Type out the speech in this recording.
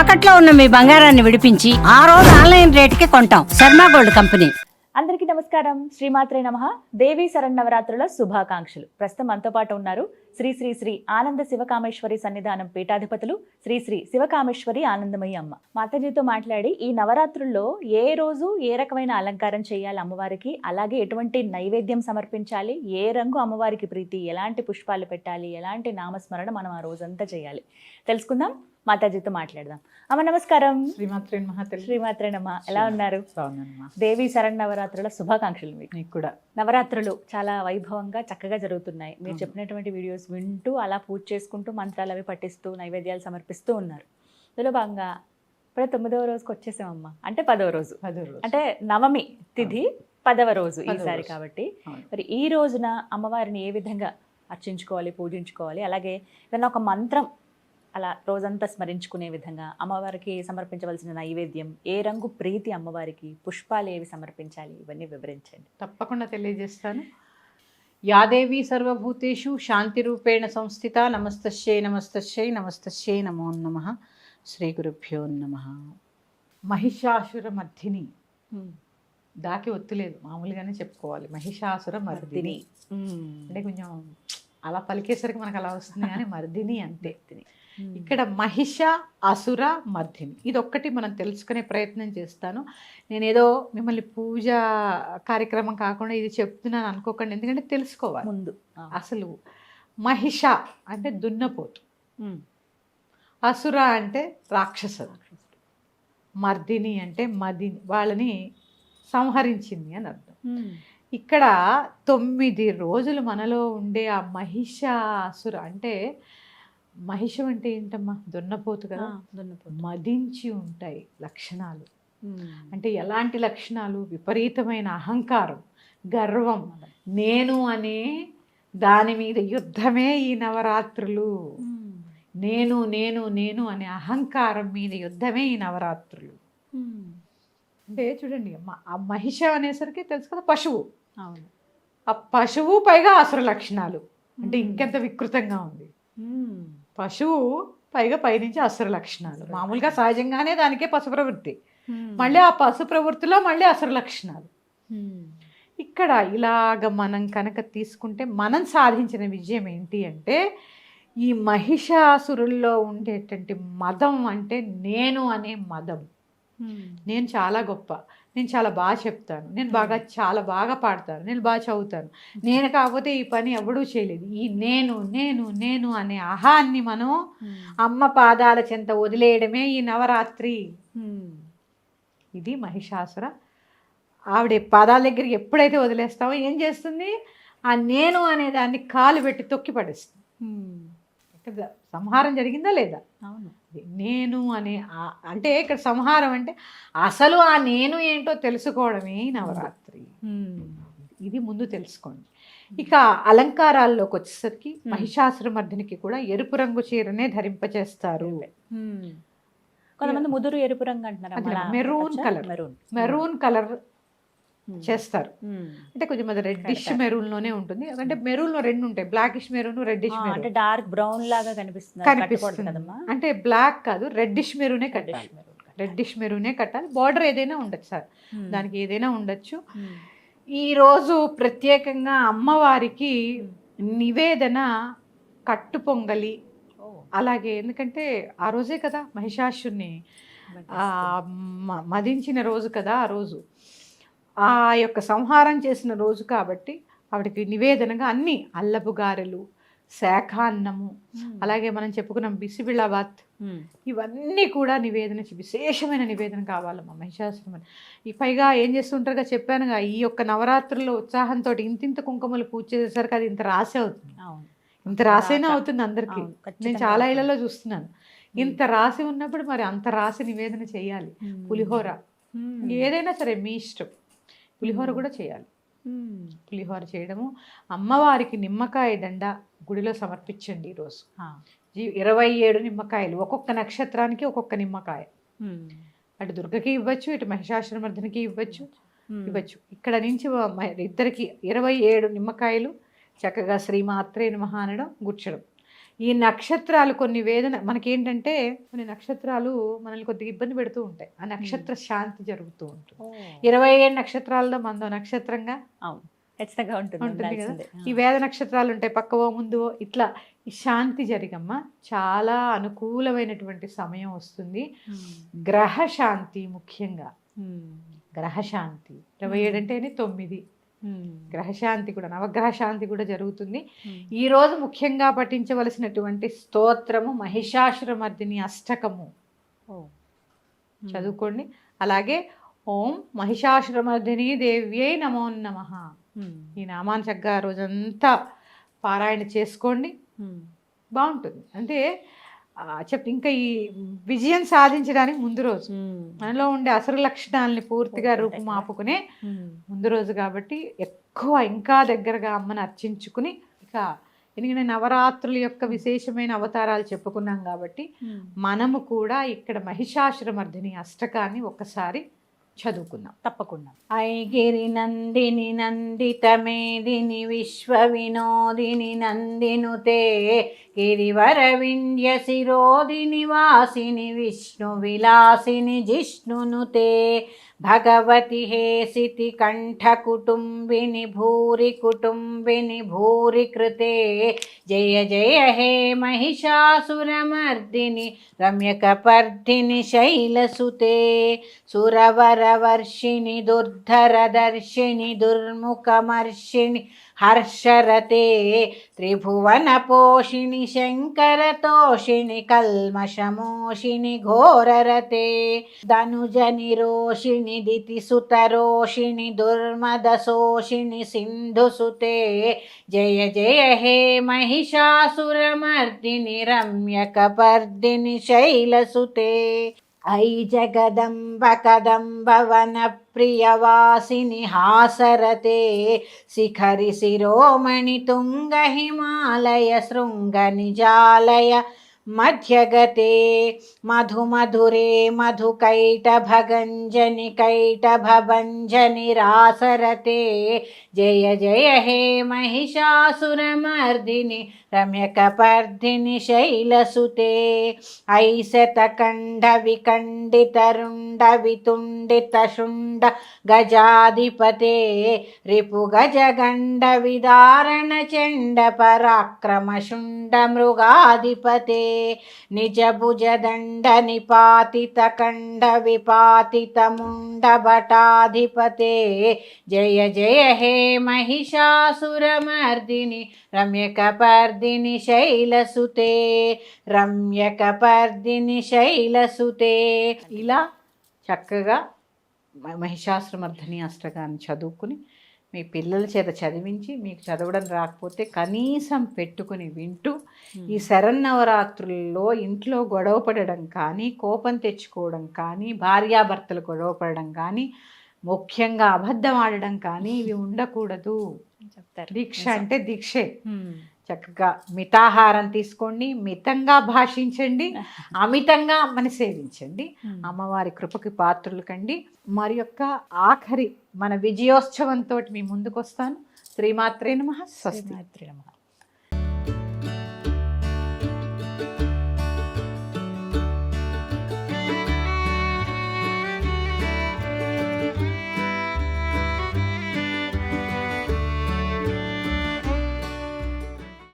తాకట్లో ఉన్న మీ బంగారాన్ని విడిపించి ఆ రోజు ఆన్లైన్ రేటుకి కొంటాం. Sharma gold company. అందరికీ నమస్కారం. శ్రీమాత్రే నమ. దేవీ శరన్నవరాత్రుల శుభాకాంక్షలు. ప్రస్తుతం మనతో పాటు ఉన్నారు శ్రీ శ్రీ శ్రీ ఆనంద శివకామేశ్వరి సన్నిధానం పీఠాధిపతులు శ్రీ శ్రీ శివకామేశ్వరి ఆనందమయ్య అమ్మ. మాతాజీతో మాట్లాడి ఈ నవరాత్రుల్లో ఏ రోజు ఏ రకమైన అలంకారం చేయాలి అమ్మవారికి? అలాగే ఎటువంటి నైవేద్యం సమర్పించాలి? ఏ రంగు అమ్మవారికి ప్రీతి? ఎలాంటి పుష్పాలు పెట్టాలి? ఎలాంటి నామస్మరణ మనం ఆ రోజంతా చేయాలి? తెలుసుకుందాం. మాతాజీతో మాట్లాడదాం. అమ్మ నమస్కారం. శ్రీమాత్రే మహాతల్లి శ్రీమాత్రేనమ్మ ఎలా ఉన్నారు? దేవి శరణవరాత్రుల శుభాకాంక్షలు మీకు. కూడా. నవరాత్రులు చాలా వైభవంగా చక్కగా జరుగుతున్నాయి. మీరు చెప్పినటువంటి వీడియోస్ వింటూ అలా పూజ చేసుకుంటూ మంత్రాలు అవి పఠిస్తూ నైవేద్యాలు సమర్పిస్తూ ఉన్నారు. ఇందులో భాగంగా ఇప్పుడే తొమ్మిదవ రోజుకి వచ్చేసామమ్మా. అంటే పదవ రోజు. పదో రోజు. అంటే నవమి తిథి పదవ రోజు పదవ ఈసారి. కాబట్టి. మరి ఈ రోజున అమ్మవారిని ఏ విధంగా అర్చించుకోవాలి పూజించుకోవాలి? అలాగే ఏదైనా ఒక మంత్రం అలా రోజంతా స్మరించుకునే విధంగా అమ్మవారికి సమర్పించవలసిన నైవేద్యం ఏ రంగు ప్రీతి అమ్మవారికి పుష్పాలు ఏవి సమర్పించాలి ఇవన్నీ వివరించండి. తప్పకుండా తెలియజేస్తాను. యాదేవి సర్వభూతేషు శాంతి రూపేణ సంస్థిత నమస్తశ్యై నమస్తశ్యై నమస్తశ్యై నమో నమ. శ్రీ గురుభ్యో నమ. మహిషాసుర మర్ధిని. దాకి ఒత్తులేదు మామూలుగానే చెప్పుకోవాలి. మహిషాసుర మర్దిని అంటే కొంచెం అలా పలికేసరికి మనకు అలా వస్తుంది కానీ మర్దిని అంతే ఇక్కడ మహిష అసుర మర్ధిని ఇది ఒక్కటి మనం తెలుసుకునే ప్రయత్నం చేస్తాను. నేను ఏదో మిమ్మల్ని పూజ కార్యక్రమం కాకుండా ఇది చెప్తున్నాను అనుకోకండి. ఎందుకంటే తెలుసుకోవాలి. ముందు. అసలు మహిష అంటే దున్నపోతు. అసుర అంటే రాక్షసుడు. మర్దిని అంటే మదిని. వాళ్ళని సంహరించింది అని అర్థం. ఇక్కడ తొమ్మిది రోజులు మనలో ఉండే ఆ మహిష అసుర అంటే మహిషం అంటే ఏంటమ్మా? దున్నపోతు కదా? మదించి ఉంటాయి లక్షణాలు. అంటే ఎలాంటి లక్షణాలు? విపరీతమైన అహంకారం గర్వం. నేను అనే దాని మీద యుద్ధమే ఈ నవరాత్రులు. నేను నేను నేను అనే అహంకారం మీద యుద్ధమే ఈ నవరాత్రులు. అంటే చూడండి ఆ మహిష అనేసరికి తెలుసు కదా పశువు. అవును. ఆ పశువు పైగా అసుర లక్షణాలు. అంటే ఇంకెంత వికృతంగా ఉంది. పశువు పైగా పైనుంచి అసుర లక్షణాలు. మామూలుగా సహజంగానే దానికే పశు ప్రవృత్తి మళ్ళీ ఆ పశు ప్రవృత్తిలో మళ్ళీ అసుర లక్షణాలు. ఇక్కడ ఇలాగ మనం కనుక తీసుకుంటే మనం సాధించిన విజయం ఏంటి అంటే ఈ మహిషాసురుల్లో ఉండేటువంటి మదం అంటే నేను అనే మదం. నేను చాలా గొప్ప. నేను చాలా బాగా చెప్తాను. నేను బాగా చాలా బాగా పాడతాను. నేను బాగా చదువుతాను. నేను కాకపోతే ఈ పని ఎవడూ చేయలేదు. ఈ నేను నేను నేను అనే అహాన్ని మనం అమ్మ పాదాల చెంత వదిలేయడమే ఈ నవరాత్రి. ఇది మహిషాసుర. ఆవిడ పాదాల దగ్గరికి ఎప్పుడైతే వదిలేస్తావో ఏం చేస్తుంది? ఆ నేను అనే దాన్ని కాలు పెట్టి తొక్కి పడేస్తుంది సంహారం జరిగిందా లేదా? అవును. నేను అనే అంటే ఇక్కడ సంహారం అంటే అసలు ఆ నేను ఏంటో తెలుసుకోవడమే నవరాత్రి. ఇది ముందు తెలుసుకోండి. ఇక అలంకారాల్లోకి వచ్చేసరికి మహిషాసురమర్దినికి కూడా ఎరుపు రంగు చీరనే ధరింపచేస్తారు. కొంతమంది ముదురు ఎరుపు రంగు అంటున్నారు. Maroon? Colour. Maroon maroon colour Hmm. చేస్తారు. అంటే కొంచెం అది రెడ్డిష్. మెరూన్లోనే ఉంటుంది. అంటే మెరూన్లో రెండు ఉంటాయి. బ్లాకిష్ మెరూన్ రెడ్డిష్ ఆ, అంటే మెరూన్ డార్క్ బ్రౌన్ లాగా కనిపిస్తుంది. కనిపిస్తుంది. అంటే బ్లాక్ కాదు రెడ్డిష్ మెరూనే కట్టాలి. రెడ్డిష్ మెరూనే కట్టాలి. బార్డర్ ఏదైనా ఉండొచ్చు సార్. Hmm. దానికి ఏదైనా ఉండొచ్చు. Hmm. ఈ రోజు ప్రత్యేకంగా అమ్మవారికి నివేదన కట్టు పొంగలి. అలాగే ఎందుకంటే ఆ రోజే కదా మహిషాసుని మదించిన రోజు కదా ఆ రోజు. ఆ యొక్క సంహారం చేసిన రోజు కాబట్టి ఆవిడకి నివేదనగా అన్ని అల్లపు గారెలు శాఖాన్నము. అలాగే మనం చెప్పుకున్నాం బిసిబిళాబాత్ Hmm. ఇవన్నీ కూడా నివేదన విశేషమైన నివేదన కావాలమ్మా మహిషాసురమని ఈ పైగా ఏం చేస్తుంటారుగా చెప్పానుగా ఈ యొక్క నవరాత్రుల్లో ఉత్సాహంతో ఇంతింత కుంకుమలు పూజ చేసేసరికి అది ఇంత రాసే అవుతుంది ఇంత రాసేనే అవుతుంది అందరికీ నేను చాలా. ఇళ్ళలో చూస్తున్నాను ఇంత రాసి ఉన్నప్పుడు మరి అంత రాసి నివేదన చేయాలి. పులిహోర. ఏదైనా సరే మీ ఇష్టం పులిహోర. కూడా చేయాలి. పులిహోర చేయడము అమ్మవారికి నిమ్మకాయ దండ గుడిలో సమర్పించండి ఈరోజు ఇరవై ఏడు నిమ్మకాయలు ఒక్కొక్క నక్షత్రానికి ఒక్కొక్క నిమ్మకాయ. అటు దుర్గకి ఇవ్వచ్చు ఇటు మహిషాసురమర్ధనికి ఇవ్వచ్చు. ఇవ్వచ్చు ఇక్కడ నుంచి ఇద్దరికి ఇరవై ఏడు నిమ్మకాయలు చక్కగా శ్రీమాత్రే నమః అనడం గుచ్చడం ఈ నక్షత్రాలు కొన్ని వేదన మనకేంటంటే కొన్ని నక్షత్రాలు మనల్ని కొద్దిగా ఇబ్బంది పెడుతూ ఉంటాయి. ఆ నక్షత్ర శాంతి జరుగుతూ ఉంటుంది. ఇరవై ఏడు నక్షత్రాలతో మనదో నక్షత్రంగా అవును. ఖచ్చితంగా ఉంటుంది ఉంటుంది కదా. ఈ వేద నక్షత్రాలు ఉంటాయి పక్కవో ముందువో ఇట్లా ఈ శాంతి జరిగమ్మ. చాలా అనుకూలమైనటువంటి సమయం వస్తుంది. గ్రహ శాంతి ముఖ్యంగా. గ్రహ శాంతి ఇరవై ఏడు అంటేనే తొమ్మిది. గ్రహశాంతి కూడా నవగ్రహ శాంతి కూడా జరుగుతుంది ఉమ్. ఈ రోజు ముఖ్యంగా పఠించవలసినటువంటి స్తోత్రము మహిషాసురమర్దిని అష్టకము ఓ. చదువుకోండి అలాగే ఓం మహిషాసురమర్దిని దేవ్యై నమో నమ. ఈ నామాన్ని చక్కగా రోజంతా పారాయణ చేసుకోండి. బాగుంటుంది అంటే చెప్ ఇంకా ఈ విజయం సాధించడానికి ముందు రోజు. మనలో ఉండే అసలు లక్షణాలని పూర్తిగా. రూపుమాపుకునే. ముందు రోజు కాబట్టి ఎక్కువ ఇంకా దగ్గరగా అమ్మని అర్చించుకుని ఇక ఎందుకంటే నవరాత్రుల యొక్క విశేషమైన అవతారాలు చెప్పుకున్నాం కాబట్టి. మనము కూడా ఇక్కడ మహిషాసురమర్దిని అష్టకాన్ని ఒక్కసారి చదువుకుందాం. తప్పకుండా. ఐగిరి నందిని నందితమేదిని విశ్వ వినోదిని నందినుతే గిరివర వింధ్య శిరోదిని వాసిని విష్ణు విలాసిని జిష్ణునుతే भगवति भूरि कुटुंबिनी भूरि कृते जय जय हे महिषासुरमर्दिनि रम्यकपर्धिनि शैलसुते। सुरवरवर्षिणि दुर्धरदर्शिनि दुर्मुखमर्षिणि హర్షరతే త్రిభువన పోషిణి శంకరతోషిణి కల్మషమోషిణి ఘోరరతే ధనుజని రోషిణి దితి సుతరోషిణి దుర్మదశోషిణి సింధుసుతే జయ జయ హే మహిషాసురమర్దిని రమ్యకపర్దిని శైలసుతే ఐ జగదంబ కదంబవన ప్రియవాసిని హాసరతే శిఖరి శిరోమణి తుంగ హిమాలయ శృంగ నిజాలయ మధ్యగతే మధు మధురే మధు కైటభగంజని కైటభంజని రాసరతే జయ జయ హే మహిషాసురమర్దిని రమ్యకపర్ధిని శైలసుతే. ఐశతకండ వికండితరుండ వితుండిత శుండ గజాధిపతే నిజ భుజదండ నిపాతిత కండ విపాతిత ముండ భటాధిపతే జయ జయ హే మహిషాసురమర్దిని రమ్యకపర్దిని శైలసుతే రమ్యకపర్దిని శైలసుతే ఇలా చక్కగా మ- మహిషాసురమర్దిని అష్టకాన్ని చదువుకుని మీ పిల్లల చేత చదివించి మీకు చదవడం రాకపోతే కనీసం పెట్టుకుని వింటూ ఈ శరన్నవరాత్రుల్లో ఇంట్లో గొడవ పడడం కానీ కోపం తెచ్చుకోవడం కానీ భార్యాభర్తలు గొడవ పడడం కానీ ముఖ్యంగా అబద్ధం ఆడడం కానీ ఇవి ఉండకూడదు. చెప్తారు. దీక్ష అంటే దీక్షే. చక్కగా మితాహారం తీసుకోండి మితంగా భాషించండి అమితంగా అమ్మని సేవించండి. అమ్మవారి కృపకి పాత్రులు కండి. మరి యొక్క ఆఖరి మన విజయోత్సవంతో మీ ముందుకు వస్తాను శ్రీమాత్రే నమ. స్వస్తి. శ్రీమాత్రే నమః.